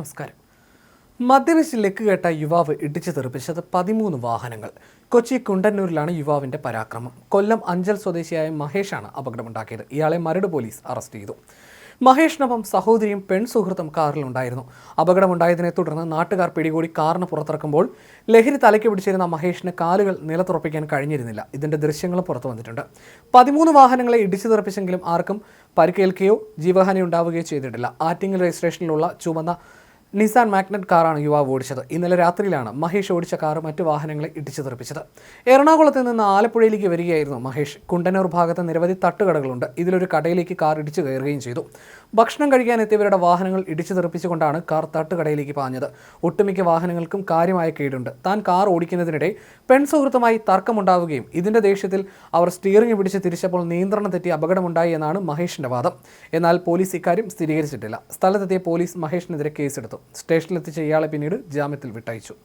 നമസ്കാരം. മദ്യപിച്ച് ലെക്ക് കേട്ട യുവാവ് ഇടിച്ചു തെറിപ്പിച്ചത് പതിമൂന്ന് വാഹനങ്ങൾ. കൊച്ചി കുണ്ടന്നൂരിലാണ് യുവാവിന്റെ പരാക്രമം. കൊല്ലം അഞ്ചൽ സ്വദേശിയായ മഹേഷാണ് അപകടമുണ്ടാക്കിയത്. ഇയാളെ മരട് പോലീസ് അറസ്റ്റ് ചെയ്തു. മഹേഷിനൊപ്പം സഹോദരിയും പെൺ സുഹൃത്തും കാറിലുണ്ടായിരുന്നു അപകടമുണ്ടായതിനെ തുടർന്ന് നാട്ടുകാർ പിടികൂടി കാറിന് പുറത്തിറക്കുമ്പോൾ ലഹരി തലയ്ക്ക് പിടിച്ചിരുന്ന മഹേഷിന് കാലുകൾ നിലത്തുറപ്പിക്കാൻ കഴിഞ്ഞിരുന്നില്ല. ഇതിന്റെ ദൃശ്യങ്ങളും പുറത്തു വന്നിട്ടുണ്ട്. പതിമൂന്ന് വാഹനങ്ങളെ ഇടിച്ചു തെറിപ്പിച്ചെങ്കിലും ആർക്കും പരിക്കേൽക്കുകയോ ജീവഹാനി ഉണ്ടാവുകയോ ചെയ്തിട്ടില്ല. ആറ്റിങ്ങൽ രജിസ്ട്രേഷനിലുള്ള ചുമന്ന നിസാൻ മാഗ്നറ്റ് കാറാണ് യുവാവ് ഓടിച്ചത്. ഇന്നലെ രാത്രിയിലാണ് മഹേഷ് ഓടിച്ച കാർ മറ്റു വാഹനങ്ങളെ ഇടിച്ചു തെറിപ്പിച്ചത് എറണാകുളത്ത് നിന്ന് ആലപ്പുഴയിലേക്ക് വരികയായിരുന്നു മഹേഷ്. കുണ്ടന്നൂർ ഭാഗത്ത് നിരവധി തട്ടുകടകളുണ്ട്. ഇതിലൊരു കടയിലേക്ക് കാർ ഇടിച്ചു കയറുകയും ചെയ്തു. ഭക്ഷണം കഴിക്കാൻ എത്തിയവരുടെ വാഹനങ്ങൾ ഇടിച്ചു തെറിപ്പിച്ചുകൊണ്ടാണ് കാർ തട്ടുകടയിലേക്ക് പാഞ്ഞത്. ഒട്ടുമിക്ക വാഹനങ്ങൾക്കും കാര്യമായ കേടുണ്ട്. താൻ കാർ ഓടിക്കുന്നതിനിടെ പെൺ സുഹൃത്തുമായി തർക്കമുണ്ടാവുകയും ഇതിന്റെ ദേഷ്യത്തിൽ അവർ സ്റ്റിയറിംഗ് പിടിച്ച് തിരിച്ചപ്പോൾ നിയന്ത്രണം തെറ്റി അപകടമുണ്ടായി എന്നാണ് മഹേഷിന്റെ വാദം. എന്നാൽ പോലീസ് ഇക്കാര്യം സ്ഥിരീകരിച്ചിട്ടില്ല. സ്ഥലത്തെത്തിയ പോലീസ് മഹേഷിനെതിരെ കേസെടുത്തു. സ്റ്റേഷനിലെത്തിച്ച ഇയാളെ പിന്നീട് ജാമ്യത്തിൽ വിട്ടയച്ചു